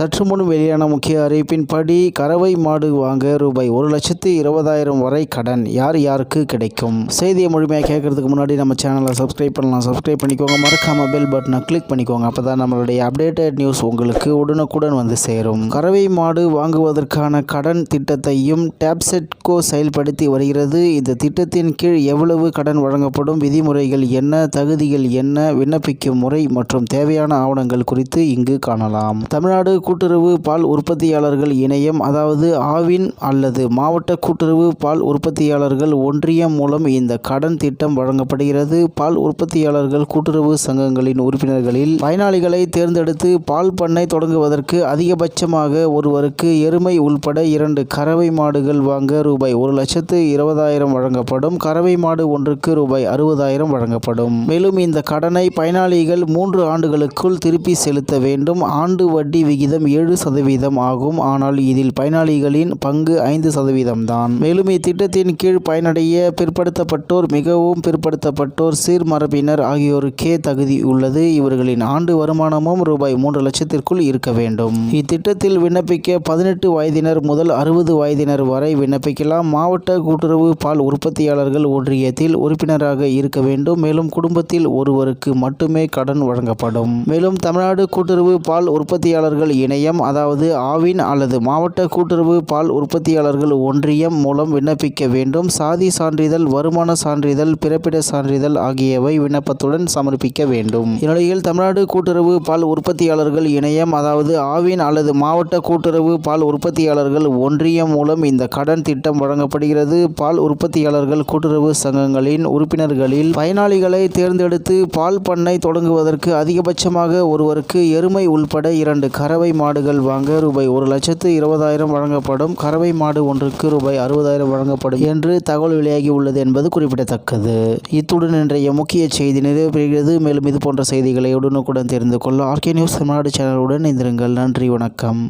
சற்று முன் வெளியான முக்கிய அறிவிப்பின்படி கறவை மாடு வாங்க ரூபாய் ஒரு லட்சத்து இருபதாயிரம் வரை கடன் யார் யாருக்கு கிடைக்கும்? செய்தியை முழுமையாக கேட்கறதுக்கு முன்னாடி நம்ம சேனலை சப்ஸ்கிரைப் பண்ணலாம். சப்ஸ்கிரைப் பண்ணிக்கோங்க. மறக்காம பெல் பட்டனை கிளிக் பண்ணிக்கோங்க. அப்போ தான் நம்மளுடைய அப்டேட்டட் நியூஸ் உங்களுக்கு உடனுக்குடன் வந்து சேரும். கறவை மாடு வாங்குவதற்கான கடன் திட்டத்தையும் டேப்செட்கோ செயல்படுத்தி வருகிறது. இந்த திட்டத்தின் கீழ் எவ்வளவு கடன் வழங்கப்படும்? விதிமுறைகள் என்ன? தகுதிகள் என்ன? விண்ணப்பிக்கும் முறை மற்றும் தேவையான ஆவணங்கள் குறித்து இங்கு காணலாம். தமிழ்நாடு கூட்டுறவு பால் உற்பத்தியாளர்கள் இணையம் அதாவது ஆவின் அல்லது மாவட்ட கூட்டுறவு பால் உற்பத்தியாளர்கள் ஒன்றியம் மூலம் இந்த கடன் திட்டம் வழங்கப்படுகிறது. பால் உற்பத்தியாளர்கள் கூட்டுறவு சங்கங்களின் உறுப்பினர்களில் பயனாளிகளை தேர்ந்தெடுத்து பால் பண்ணை தொடங்குவதற்கு அதிகபட்சமாக ஒருவருக்கு எருமை உள்பட இரண்டு கறவை மாடுகள் வாங்க ரூபாய் ஒரு லட்சத்து இருபதாயிரம் வழங்கப்படும். கறவை மாடு ஒன்றுக்கு ரூபாய் அறுபதாயிரம் வழங்கப்படும். மேலும் இந்த கடனை பயனாளிகள் மூன்று ஆண்டுகளுக்குள் திருப்பி செலுத்த வேண்டும். ஆண்டு வட்டி விகிதம் ஏழு சதவீதம் ஆகும். ஆனால் இதில் பயனாளிகளின் பங்கு ஐந்து சதவீதம் தான். மேலும் இத்திட்டத்தின் கீழ் பயனடைய பிற்படுத்தப்பட்டோர் மிகவும் பிற்படுத்தப்பட்டோர் சீர்மரபினர் ஆகியோருக்கே தகுதி உள்ளது. இவர்களின் ஆண்டு வருமானமும் ரூபாய் மூன்று லட்சத்திற்குள் இருக்க வேண்டும். இத்திட்டத்தில் விண்ணப்பிக்க பதினெட்டு வயதினர் முதல் அறுபது வயதினர் வரை விண்ணப்பிக்கலாம். மாவட்ட கூட்டுறவு பால் உற்பத்தியாளர்கள் ஒன்றியத்தில் உறுப்பினராக இருக்க வேண்டும். மேலும் குடும்பத்தில் ஒருவருக்கு மட்டுமே கடன் வழங்கப்படும். மேலும் தமிழ்நாடு கூட்டுறவு பால் உற்பத்தியாளர்கள் இணையம் அதாவது ஆவின் அல்லது மாவட்ட கூட்டுறவு பால் உற்பத்தியாளர்கள் ஒன்றியம் மூலம் விண்ணப்பிக்க வேண்டும். சாதி சான்றிதழ் வருமான சான்றிதழ் பிறப்பிட சான்றிதழ் ஆகியவை விண்ணப்பத்துடன் சமர்ப்பிக்க வேண்டும். இந்நிலையில் தமிழ்நாடு கூட்டுறவு பால் உற்பத்தியாளர்கள் இணையம் அதாவது ஆவின் அல்லது மாவட்ட கூட்டுறவு பால் உற்பத்தியாளர்கள் ஒன்றியம் மூலம் இந்த கடன் திட்டம் வழங்கப்படுகிறது. பால் உற்பத்தியாளர்கள் கூட்டுறவு சங்கங்களின் உறுப்பினர்களில் பயனாளிகளை தேர்ந்தெடுத்து பால் பண்ணை தொடங்குவதற்கு அதிகபட்சமாக ஒருவருக்கு எருமை உள்பட இரண்டு கறவை மாடுகள் வாங்க ரூபாய் ஒரு லட்சத்து இருபதாயிரம் வழங்கப்படும். கறவை மாடு ஒன்றுக்கு ரூபாய் அறுபதாயிரம் வழங்கப்படும் என்று தகவல் வெளியாகி உள்ளது என்பது குறிப்பிடத்தக்கது. இத்துடன் இன்றைய முக்கிய செய்தி நிறைவு மேலும் இது போன்ற செய்திகளை உடனுக்குடன் தெரிந்து கொள்ள ஆர்கே நியூஸ் தமிழ்நாடு சேனலுடன் இணைந்திருங்கள். நன்றி வணக்கம்.